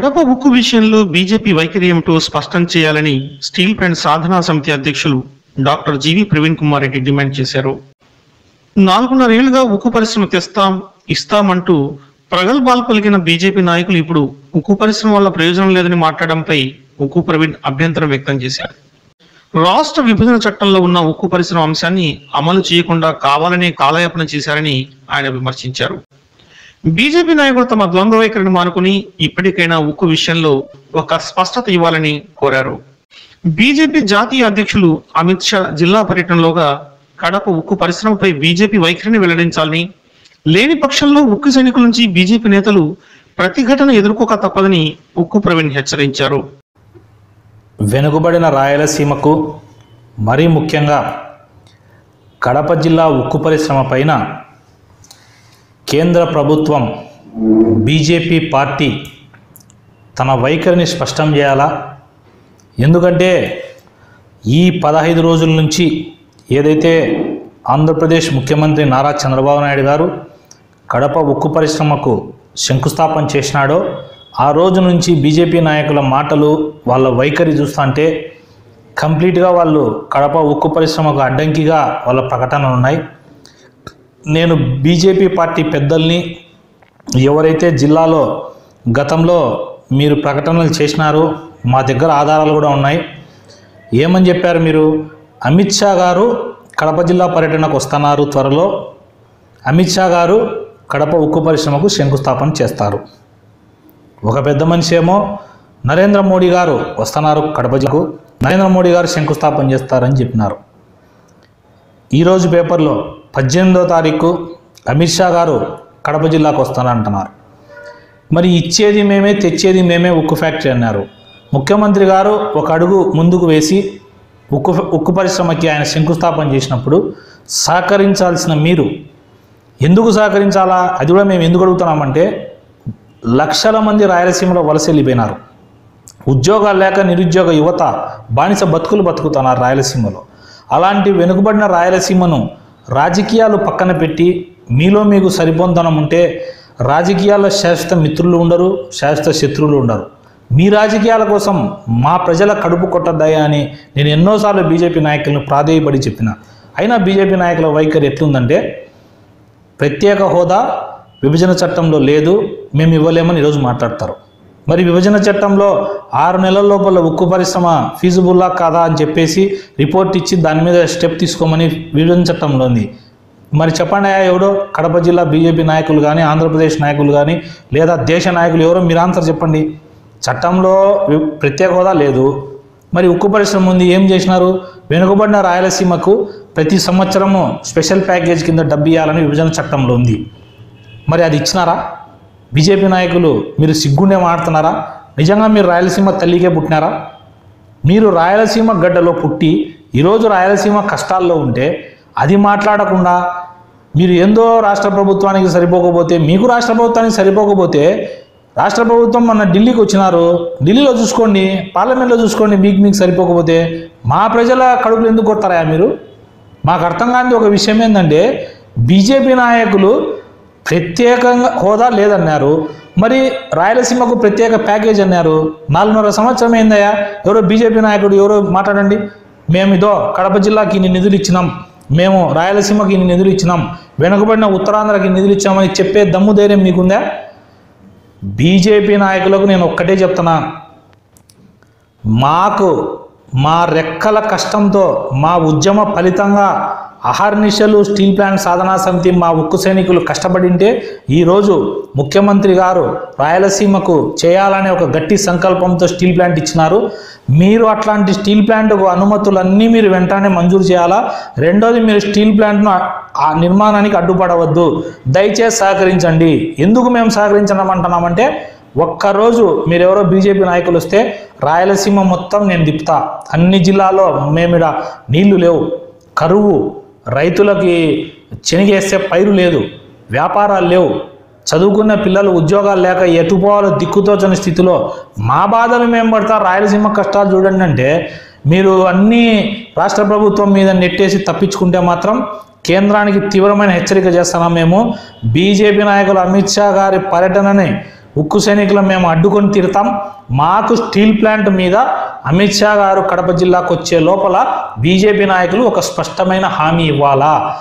కడప ఉక్కు విషయంలో బీజేపీ వైఖరి ఏమిటో స్పష్టం చేయాలని స్టీల్ ప్లాంట్ సాధనా సమితి అధ్యక్షులు doctor G V Praveen Kumar Reddy demand చేశారు. నాలుగున్నరేళ్ళుగా ఉక్కు పరిశ్రమ తెస్తాం ఇస్తామంటూ ప్రగల్భాలు పలికిన బీజేపీ నాయకులు ఇప్పుడు ఉక్కు పరిశ్రమ వల్ల ప్రయోజనం లేదని మాట్లాడడంపై ఉక్కు ప్రవీణ్ అభ్యంతరం వ్యక్తం చేశారు. రాష్ట్ర విభజన చట్టంలో ఉన్న ఉక్కు పరిశ్రమ అంశాన్ని అమలు చేయకుండా కావాలనే కాలయాపన చేశారని ఆయన విమర్శించారు. బీజేపీ నాయకులు తమ ద్వంద్వ వైఖరిని మానుకుని ఇప్పటికైనా ఉక్కు విషయంలో ఒక స్పష్టత ఇవ్వాలని కోరారు. బీజేపీ జాతీయ అధ్యక్షులు అమిత్ షా జిల్లా పర్యటనలోగా కడప ఉక్కు పరిశ్రమపై బీజేపీ వైఖరిని వెల్లడించాలని లేని పక్షంలో ఉక్కు సైనికుల నుంచి బీజేపీ నేతలు ప్రతిఘటన ఎదుర్కోక తప్పదని ఉక్కు ప్రవీణ్ హెచ్చరించారు. వెనుకబడిన రాయలసీమకు మరీ ముఖ్యంగా కడప జిల్లా ఉక్కు పరిశ్రమ పైన కేంద్ర ప్రభుత్వం బీజేపీ పార్టీ తన వైఖరిని స్పష్టం చేయాలా? ఎందుకంటే ఈ పదహైదు రోజుల నుంచి ఏదైతే ఆంధ్రప్రదేశ్ ముఖ్యమంత్రి నారా చంద్రబాబు నాయుడు గారు కడప ఉక్కు పరిశ్రమకు శంకుస్థాపన చేసినాడో ఆ రోజు నుంచి బీజేపీ నాయకుల మాటలు వాళ్ళ వైఖరి చూస్తుంటే కంప్లీట్గా వాళ్ళు కడప ఉక్కు పరిశ్రమకు అడ్డంకిగా వాళ్ళ ప్రకటనలు ఉన్నాయి. నేను బీజేపీ పార్టీ పెద్దల్ని ఎవరైతే జిల్లాలో గతంలో మీరు ప్రకటనలు చేసినారో మా దగ్గర ఆధారాలు కూడా ఉన్నాయి. ఏమని చెప్పారు మీరు? అమిత్ షా గారు కడప జిల్లా పర్యటనకు వస్తున్నారు త్వరలో. అమిత్ షా గారు కడప ఉక్కు పరిశ్రమకు శంకుస్థాపన చేస్తారు. ఒక పెద్ద మనిషి ఏమో నరేంద్ర మోడీ గారు వస్తున్నారు కడప జిల్లాకు. నరేంద్ర మోడీ గారు శంకుస్థాపన చేస్తారని చెప్పినారు. ఈరోజు పేపర్లో పద్దెనిమిదో తారీఖు అమిత్ షా గారు కడప జిల్లాకు వస్తానంటున్నారు మరి ఇచ్చేది మేమే తెచ్చేది మేమే ఉక్కు ఫ్యాక్టరీ అన్నారు. ముఖ్యమంత్రి గారు ఒక అడుగు ముందుకు వేసి ఉక్కు ఉక్కు పరిశ్రమకి ఆయన శంకుస్థాపన చేసినప్పుడు సహకరించాల్సిన మీరు ఎందుకు సహకరించాలా? అది కూడా మేము ఎందుకు అడుగుతున్నామంటే లక్షల మంది రాయలసీమలో వలస వెళ్ళిపోయినారు. ఉద్యోగాలు లేక నిరుద్యోగ యువత బానిస బతుకులు బతుకుతున్నారు రాయలసీమలో. అలాంటి వెనుకబడిన రాయలసీమను రాజకీయాలు పక్కన పెట్టి మీలో మీకు సరిపొందనం ఉంటే రాజకీయాల్లో శాశ్వత మిత్రులు ఉండరు శాశ్వత శత్రువులు ఉండరు. మీ రాజకీయాల కోసం మా ప్రజల కడుపు కొట్టద్దయా అని నేను ఎన్నోసార్లు బీజేపీ నాయకులను ప్రాధేయపడి చెప్పిన. అయినా బీజేపీ నాయకుల వైఖరి ఎట్లుందంటే ప్రత్యేక హోదా విభజన చట్టంలో లేదు మేము ఇవ్వలేమని ఈరోజు మాట్లాడతారు. మరి విభజన చట్టంలో ఆరు నెలల లోపల ఉక్కు పరిశ్రమ ఫీజుబుల్లా కాదా అని చెప్పేసి రిపోర్ట్ ఇచ్చి దాని మీద స్టెప్ తీసుకోమని విభజన చట్టంలో ఉంది. మరి చెప్పండి అయ్యా ఎవడో కడప జిల్లా బీజేపీ నాయకులు కానీ ఆంధ్రప్రదేశ్ నాయకులు కానీ లేదా దేశ నాయకులు ఎవరో మీరు ఆన్సర్ చెప్పండి. చట్టంలో ప్రత్యేక హోదా లేదు. మరి ఉక్కు పరిశ్రమ ఉంది ఏం చేసినారు? వెనుకబడిన రాయలసీమకు ప్రతి సంవత్సరము స్పెషల్ ప్యాకేజ్ కింద డబ్బు ఇవ్వాలని విభజన చట్టంలో ఉంది. మరి అది ఇచ్చినారా? బీజేపీ నాయకులు మీరు సిగ్గుండే మాడుతున్నారా నిజంగా మీరు రాయలసీమ తల్లికే పుట్టినారా? మీరు రాయలసీమ గడ్డలో పుట్టి ఈరోజు రాయలసీమ కష్టాల్లో ఉంటే అది మాట్లాడకుండా మీరు ఏందో రాష్ట్ర ప్రభుత్వానికి సరిపోకపోతే మీకు రాష్ట్ర ప్రభుత్వానికి సరిపోకపోతే రాష్ట్ర ప్రభుత్వం మొన్న ఢిల్లీకి వచ్చినారు. ఢిల్లీలో చూసుకోండి పార్లమెంట్లో చూసుకోండి మీకు మీకు సరిపోకపోతే మా ప్రజల కడుపులు ఎందుకు కొడతారా మీరు? మాకు అర్థం కాని ఒక విషయం ఏంటంటే బీజేపీ నాయకులు ప్రత్యేకంగా హోదా లేదన్నారు. మరి రాయలసీమకు ప్రత్యేక ప్యాకేజ్ అన్నారు. నాలుగున్నర సంవత్సరం ఏందయ్యా ఎవరో బీజేపీ నాయకుడు ఎవరో మాట్లాడండి. మేము ఇదో కడప జిల్లాకి ఇన్ని నిధులు ఇచ్చినాం. మేము రాయలసీమకి ఇన్ని నిధులు ఇచ్చినాం. వెనుకబడిన ఉత్తరాంధ్రకి నిధులు ఇచ్చామని చెప్పే దమ్ము ధైర్యం మీకుందా? బీజేపీ నాయకులకు నేను ఒక్కటే చెప్తున్నా. మాకు మా రెక్కల కష్టంతో మా ఉద్యమ ఫలితంగా అహర్నిశలు స్టీల్ ప్లాంట్ సాధనా సమితి మా ఉక్కు సైనికులు కష్టపడింటే ఈరోజు ముఖ్యమంత్రి గారు రాయలసీమకు చేయాలనే ఒక గట్టి సంకల్పంతో స్టీల్ ప్లాంట్ ఇచ్చినారు. మీరు అట్లాంటి స్టీల్ ప్లాంట్కు అనుమతులన్నీ మీరు వెంటనే మంజూరు చేయాలా? రెండోది మీరు స్టీల్ ప్లాంట్ను ఆ- నిర్మాణానికి అడ్డుపడవద్దు. దయచేసి సహకరించండి. ఎందుకు మేము సహకరించమంటున్నామంటే ఒక్కరోజు మీరెవరో బీజేపీ నాయకులు వస్తే రాయలసీమ మొత్తం నేను తిప్పుతా. అన్ని జిల్లాలో మేమిడ నీళ్ళు లేవు. కరువు రైతులకి చెనిగేస్తే పైరు లేదు వ్యాపారాలు లేవు. చదువుకున్న పిల్లలు ఉద్యోగాలు లేక ఎటుపోవాలో దిక్కుతోచని స్థితిలో మా బాధలు మేము పడతా రాయలసీమ కష్టాలు చూడండి అంటే మీరు అన్నీ రాష్ట్ర ప్రభుత్వం మీద నెట్టేసి తప్పించుకుంటే మాత్రం కేంద్రానికి తీవ్రమైన హెచ్చరిక చేస్తున్నాం మేము. బీజేపీ నాయకులు అమిత్ షా గారి పర్యటనని ఉక్కు సైనికులను మేము అడ్డుకొని తీరుతాం. మాకు స్టీల్ ప్లాంట్ మీద అమిత్ షా గారు కడప జిల్లాకు వచ్చే లోపల బీజేపీ నాయకులు ఒక స్పష్టమైన హామీ ఇవ్వాలా?